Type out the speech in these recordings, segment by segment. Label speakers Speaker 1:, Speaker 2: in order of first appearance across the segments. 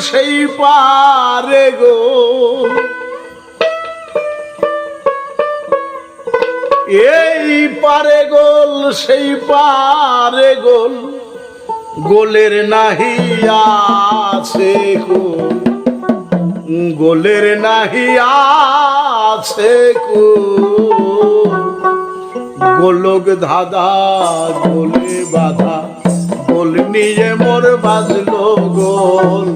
Speaker 1: সেই পারে গো। এই পারে গোল, সেই পারে গোল, গোলের নাহি আছে গোল গোলের নাহি আছে গোল গোলক ধাঁধা, গোলে বাধা গোল নিয়ে মোর বাজলো গোল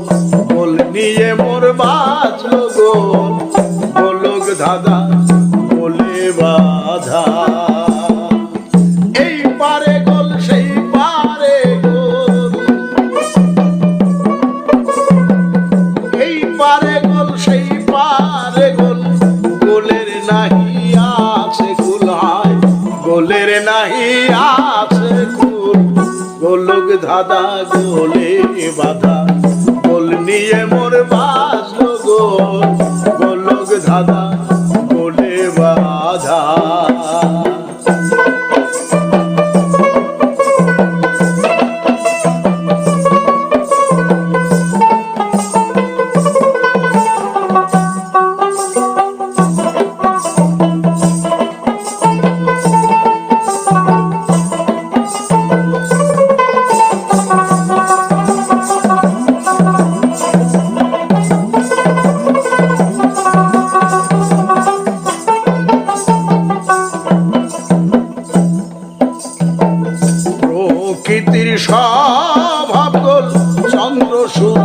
Speaker 1: বল নিয়ে মোর বাজলো গোল। গোলক ধাঁধা বলে বাধা। ধাঁধা গোলে বাধা। গোল নিয়ে মোর বাস গোল গোল চন্দ্র সূর্য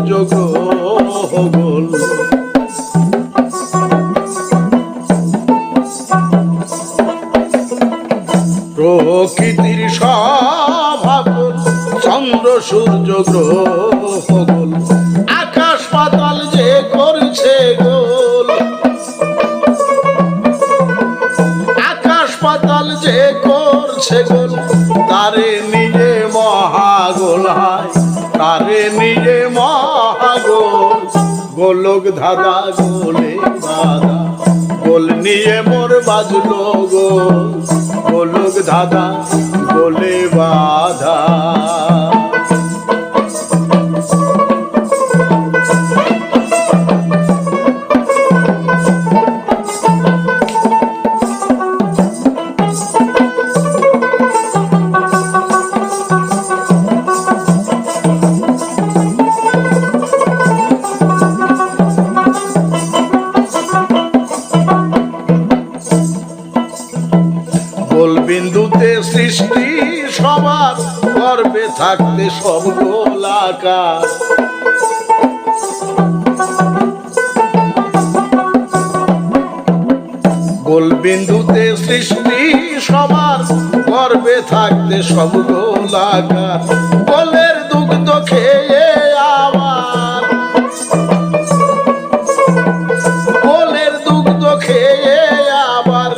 Speaker 1: ধাঁধা গোলে দাদা গোল নিয়ে মোর বাজলো গোল গোলক ধাঁধা থাকতে সব গোলাকার। গোল বিন্দুতে সৃষ্টি সবার, গর্বে থাকতে সব গোলাকার। গোলের দুগ্ধ খেয়ে আবার, গোলের দুগ্ধ খেয়ে আবার,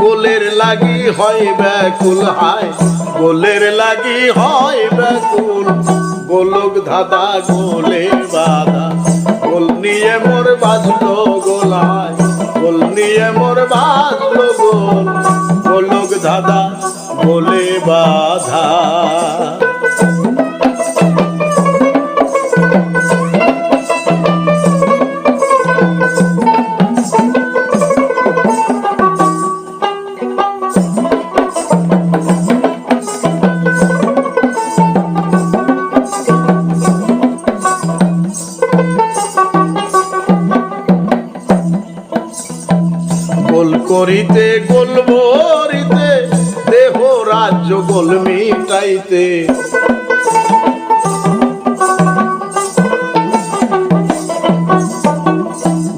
Speaker 1: গোলের লাগি হয় ব্যাকুল হায়। গোলের লাগি হয় ব্যাকুল। গোলক ধাঁধা, গোলে বাধা। গোল নিয়ে মোর বাজলো গোলায়। গোল নিয়ে মোর বাজলো গোল। গোলক ধাঁধা, গোলে বাধা।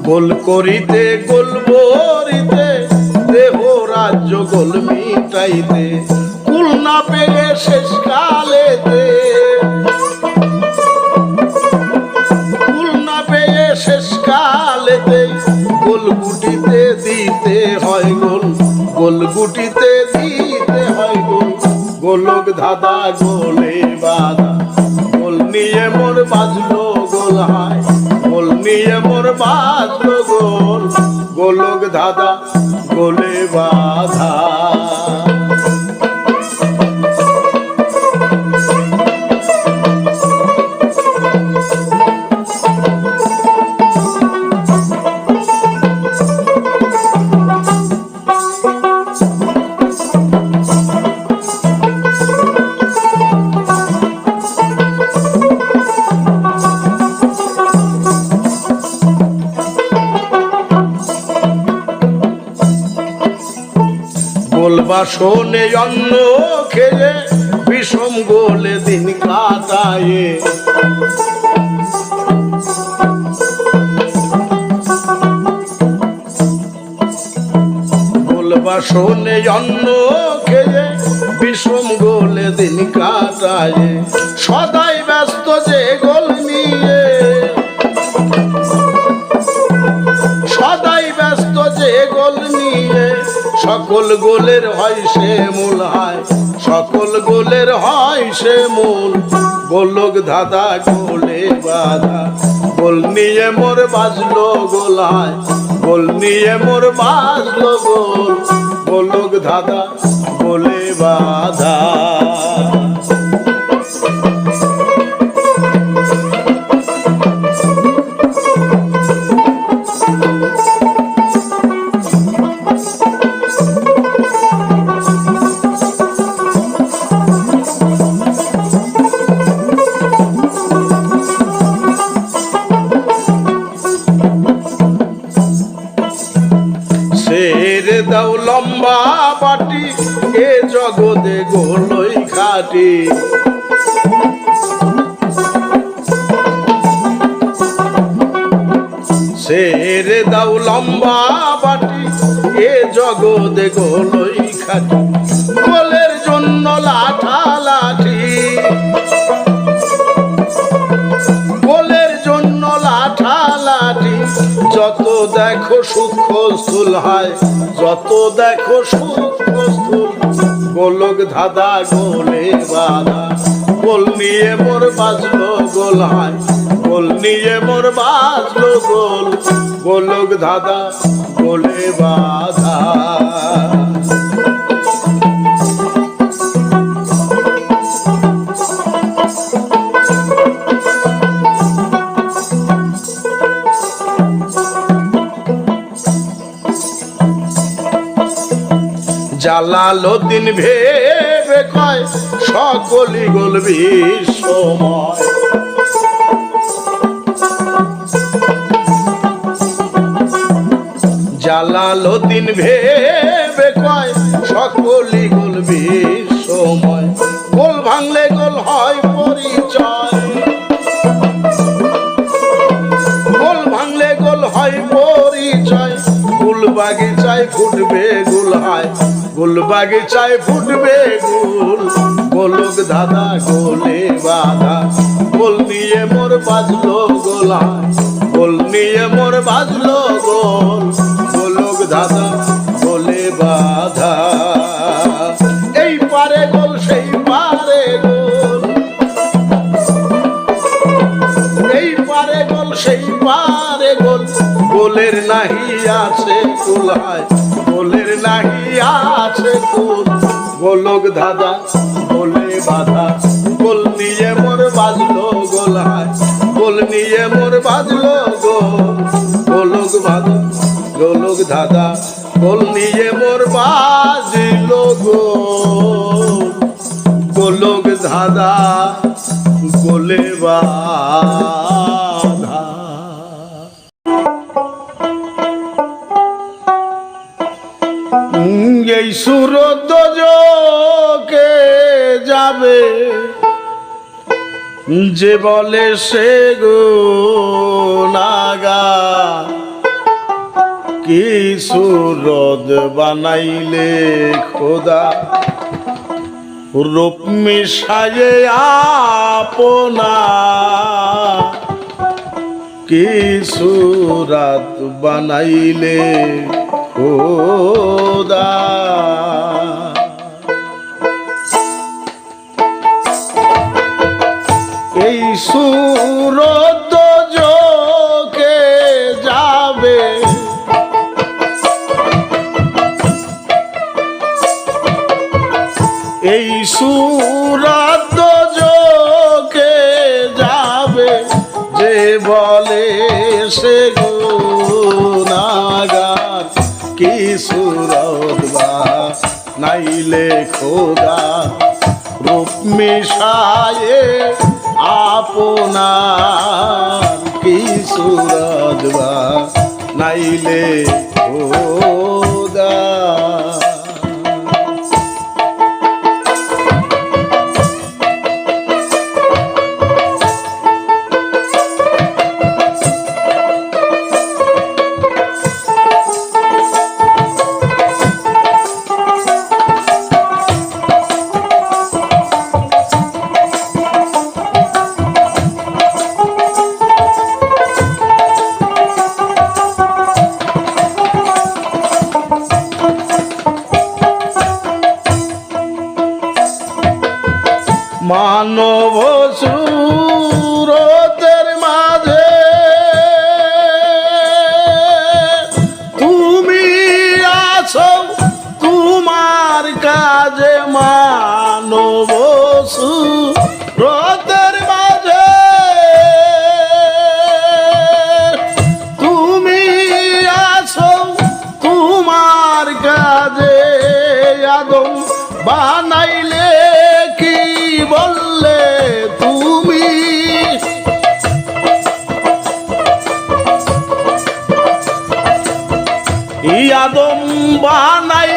Speaker 1: গোল করিতে, গোল ভরিতে, দেহ রাজ্য গোল মিটাইতে। কুল না পেয়ে শেষ কালেতে। কুল না পেয়ে শেষ কালেতে। গোল গুটিতে দিতে হয় গোল গোল গুটিতে দিতে হয় গোল। গোলক ধাঁধা, গোলে বাধা, গোল নিয়ে মোর বাজলো গোল হায়। নিয়ে মোর বাদ গোল। গোলক ধাঁধা গোলে বাধা। গোলবাসনে অন্ন খেলে, বিষম গোলে দিন কাটায়ে। গোলবাসনে অন্ন খেয়ে বিষম গোলে দিন কাটায়। সদাই যে গোল নিয়ে সকল গোলের হয় সে মূল হয়। সকল গোলের হয় সে মূল। গোলক ধাঁধা, গোলে বাধা। গোল নিয়ে মোর বাজলো গোলায় গোল নিয়ে মোর বাজলো গোল। গোলক ধাঁধা, গোলে বাধা। জগতে গোলই খাটি। ছেড়ে দাও লম্বা বাটি, এ জগতে গোলই খাটি। গোলের জন্য লাঠা লাঠি। গোলের জন্য লাঠা লাঠি, যত দেখো সূক্ষ্ম স্থূল হয়, যত দেখো সূক্ষ্ম স্থূল গোলক ধাদা গোলে বাধা। গোল নিয়ে মোর বাজলো গোল হয় গোল নিয়ে মোর বাজলো গোল। গোলক ধাদা গোলে বাধা। জালালুদ্দিন ভেবে কয় সকলি গলবি সময় জালালুদ্দিন ভেবে কয় সকলি গলবি সময় গোল ভাঙলে গোল হয় পরিচয়। গোল ভাঙলে গোল হয় পরিচয়। ফুল বাগিচায় ফুটবে গুল হয়। গুল বাগিচায় ফুটবে গুল। গোলক দাদা গোলে বাধা। গোল নিয়ে মোর বাজলো গোল নিয়ে মোর বাজলো গোল। গোলক দাদা গোলে বাধা। এই পারে গোল, সেই পারে গোল। এই পারে গোল, সেই পারে গোল। গোলের নাহি আছে কুলায় নাহি আছে কুল গোলক দাদা গোলে বাধা, গোল নিয়ে মোর বাজলো গোলায়। গোল নিয়ে মোর বাজলো গোল গোলক বাধা, গোলক দাদা গোল নিয়ে মোর বাজলো গোল গোলক ধাঁধা, গোলে বাধা। এই সুরত কে যাবে। যে বলে সে গো নাগা, কি সুরদ বানাইলে খোদা? রূপ মিশায়ে আপনা, কি সুরাত বানাইলে খোদা এই সুরত যোগে যাবে। এই সুরাত কি সুরত বা নাইলে খোদা রূপ মিশায়ে আপনার কি সুরবা নাইলে খোদা? সুরতের মাঝে। তুমি আছো তোমার কাজে বানাইলে কি বললে তুমি? ই আদম বানাইলে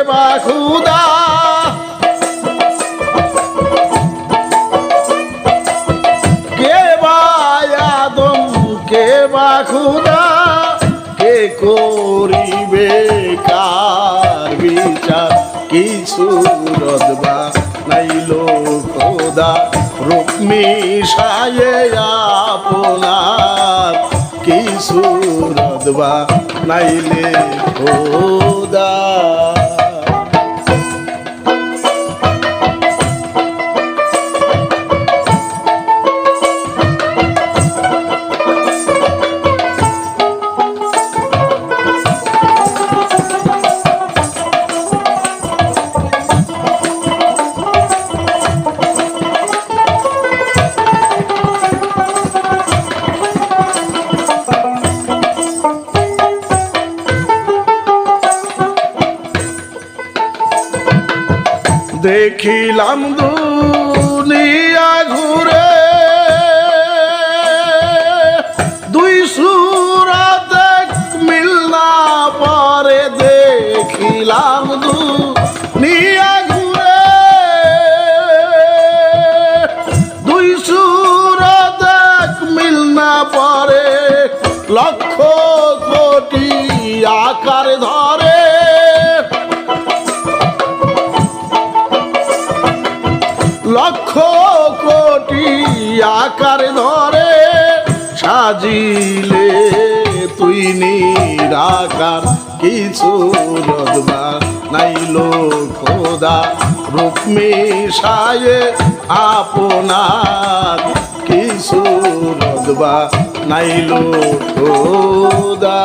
Speaker 1: কে খুদা। কে বা আদম, কে বা খুদা? কে করিবে কার বিচার? কিছু রদবা নাইলো খোদা। রূপ মিশায়ে আপনার। কিছু রদবা নাইলে খোদা। দেখিলাম দুনিয়া। আকার ধরে সাজিলে তুই নিরাকার। কিছু রদবা নাইলো খোদা, রূপ মিশায়ে আপনার। কিছু রদবা নাইলো খোদা।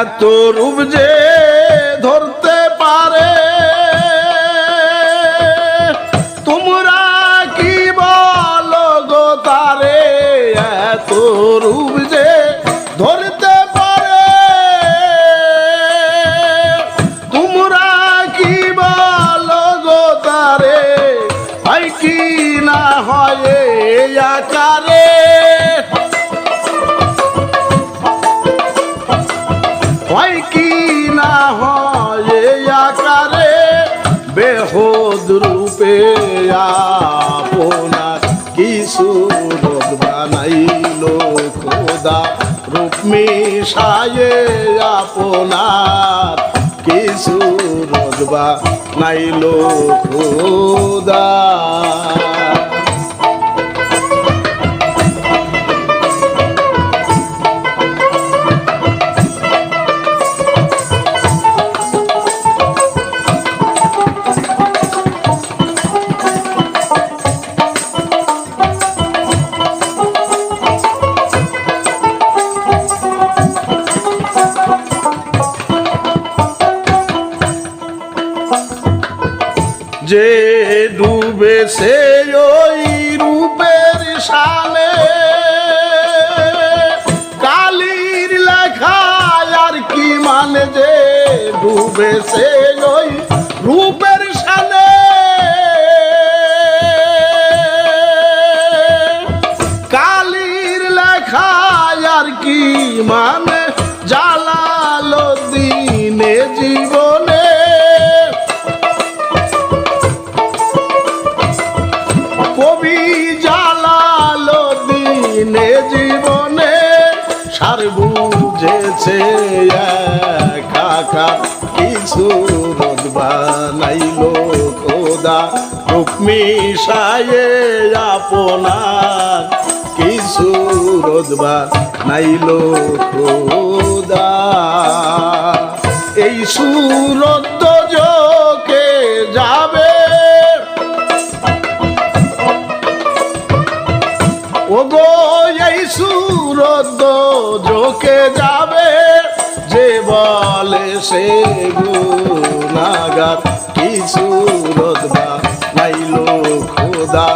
Speaker 1: এত রূপ যে ধরতে পারে। তোমরা কি বলো গো তারে? এত রূপ যে ধরতে পারে। তোমরা কি বলো গো তারে? হয় কি না হয় মিশায়ে আপনার কিছু রোজবা নাইল খোদা ডুবেছে ওই রূপের সালে কালির লেখা আর কি মানে? কবি জালালো দিনে জীবনে সার বুঝেছে কাকা কিছু রোদ সায়ে আপনার কিছু রোদ বানাইল এই সুরত যোকে যাবে। ও গো এই সুরত জোকে যাবে সে গুনাগার কিছু রোদবা নাইলো খোদা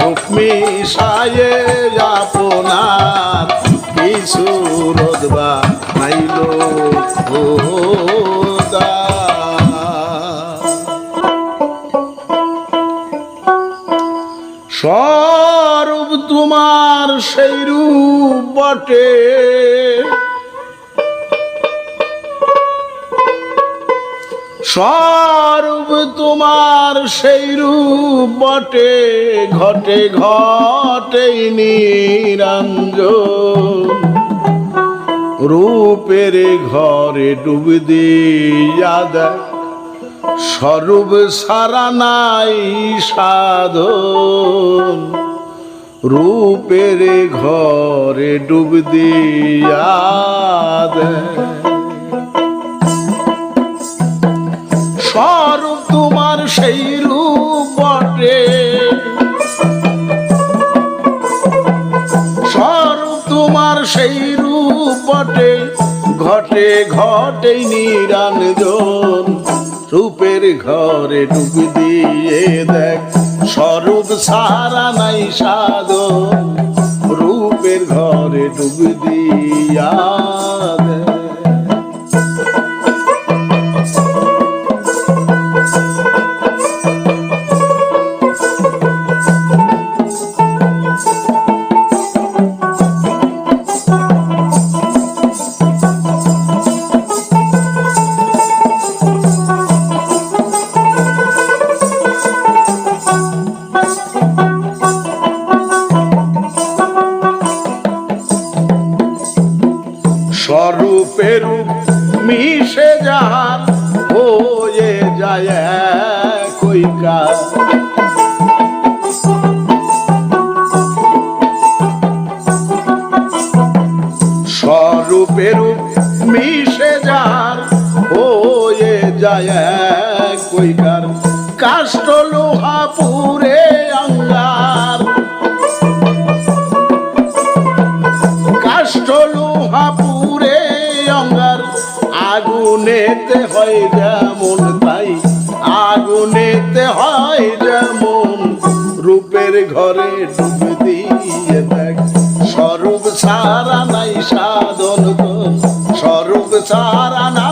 Speaker 1: হুকমি সায়ে আপনার কিছু রোদবা নাইলো খোদা। স্বরূপ তোমার সেই রূপ বটে। স্বরূপ তোমার সেই রূপ বটে, ঘটে ঘটে নিরঞ্জন রূপের ঘরে ডুব দিয়া স্বরূপ সারা নাই সাধন রূপের ঘরে ডুব দেয়। স্বরূপ তোমার সেই রূপ বটে। স্বরূপ তোমার সেই রূপ বটে। ঘটে ঘটে নিরঞ্জন রূপের ঘরে ডুব দিয়ে দেখ, স্বরূপ সারা নাই সাধন। রূপের ঘরে ডুব দিয়া দেখ। স্বরূপের মিশে যার, হয়ে যায় কইকা স্বরূপের মিশে যার, হয়ে যায় কইকার কাষ্ট লোহা পুরে হয় যেমন তাই, আগুনেতে হয় যেমন, রূপের ঘরে ডুব দিয়ে দেখ। স্বরূপ সারা নাই সাধন স্বরূপ সারা নাই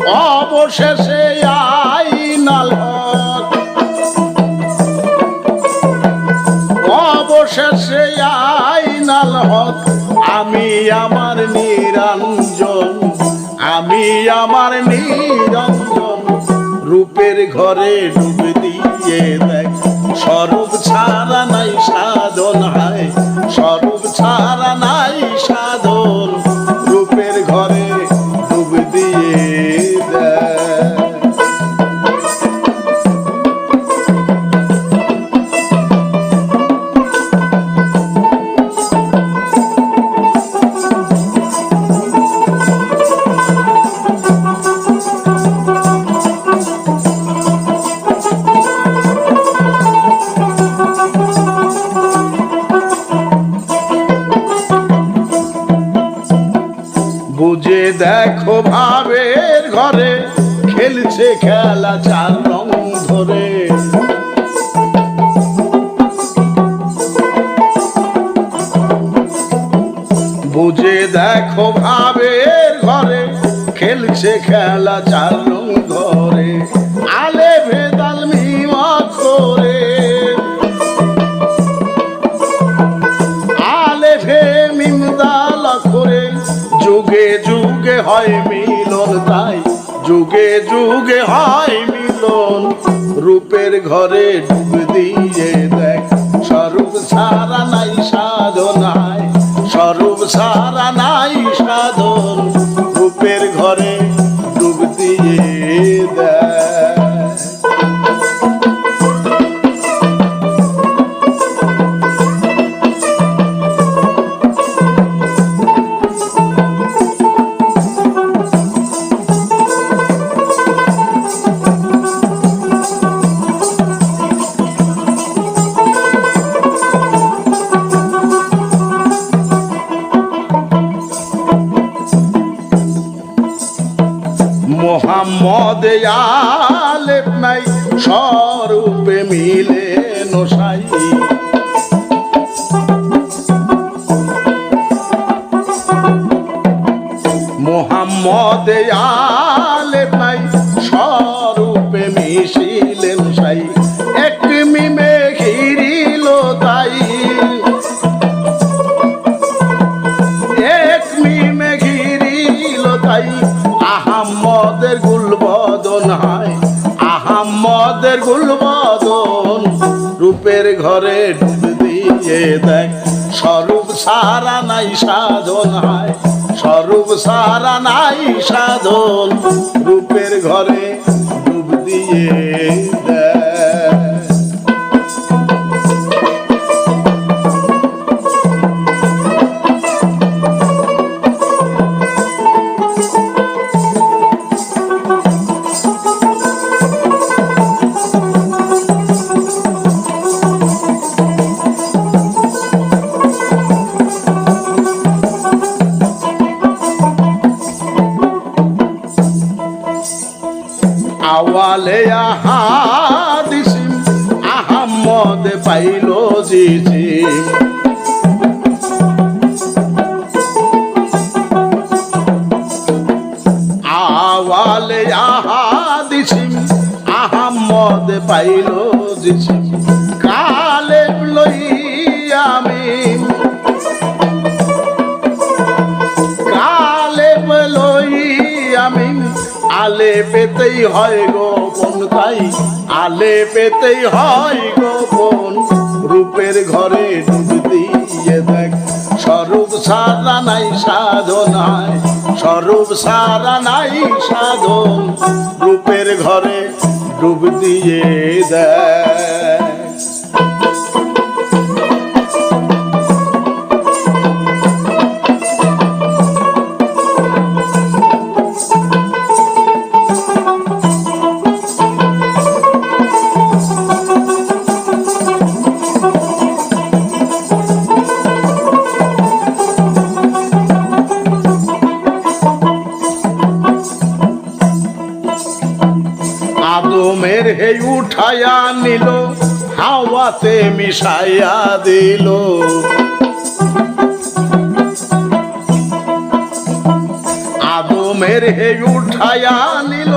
Speaker 1: অবশেষে আইনাল হক অবশেষে আইনাল হক আমি আমার নিরঞ্জন, আমি আমার নিরঞ্জন, রূপের ঘরে ডুবে দিয়ে দেখ, স্বরূপ ছাড়া নাই সাধন হয়। খেলা চার রং ধরে। বুঝে দেখো ভাবে ঘরে খেলছে খেলা চার রং যুগে হয় মিলন। রূপের ঘরে ডুব দিয়ে দেখ, স্বরূপ সারা নাই সাধনায়। স্বরূপ সারা নাই সাধন, রূপের ঘরে ডুব দিয়ে দেখ। মোহাম্মদ ঘরে ডুব দিয়ে দেখ। স্বরূপ সারা নাই সাধন হয়। স্বরূপ সারা নাই সাধন। রূপের ঘরে ডুব দিয়ে দেখ। আওয়ালে আহাদিসিম আহাম্মদ পাইল জিজিম আওয়ালে আহাদিসিম আহাম্মদ পাইল জিজিম পেতেই হয় গোপন তাই, আলে পেতেই হয় গো বোন রূপের ঘরে ডুব দিয়ে দেখ, স্বরূপ সারা নাই সাধনায়, স্বরূপ সারা নাই সাধন। রূপের ঘরে ডুব দিয়ে দেখ। উঠায়া নিল, হাওয়াতে মিশাইয়া দিল। আদমের হে উঠায়া নিল,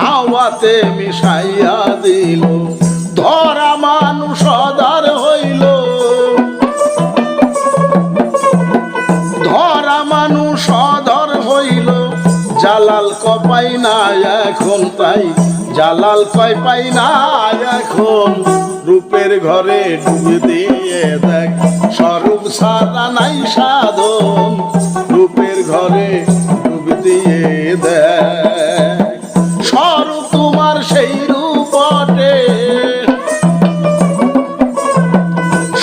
Speaker 1: হাওয়াতে মিশাইয়া দিল। ধরা মানুষ অদার হইল। ধরা মানুষ অধর হইল, জালাল কপাই না এখন তাই জালাল কয়, পাই না এখন। রূপের ঘরে ডুবে দিয়ে দেখ, স্বরূপ সারা নাই সাধন। রূপের ঘরে ডুবে দিয়ে দেখ, স্বরূপ তোমার সেই রূপটে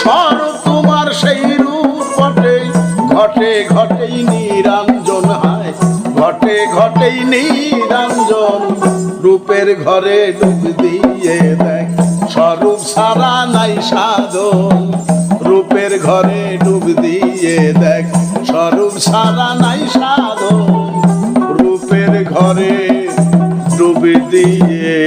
Speaker 1: স্বরূপ তোমার সেই রূপটে ঘটে ঘটেই নিরঞ্জন হয়, ঘটে ঘটেই নিরঞ্জন। রূপের ঘরে ডুব দিয়ে দেখ স্বরূপ সারা নাই সাধন। রূপের ঘরে ডুব দিয়ে দেখ স্বরূপ সারা নাই সাধন। রূপের ঘরে ডুব দিয়ে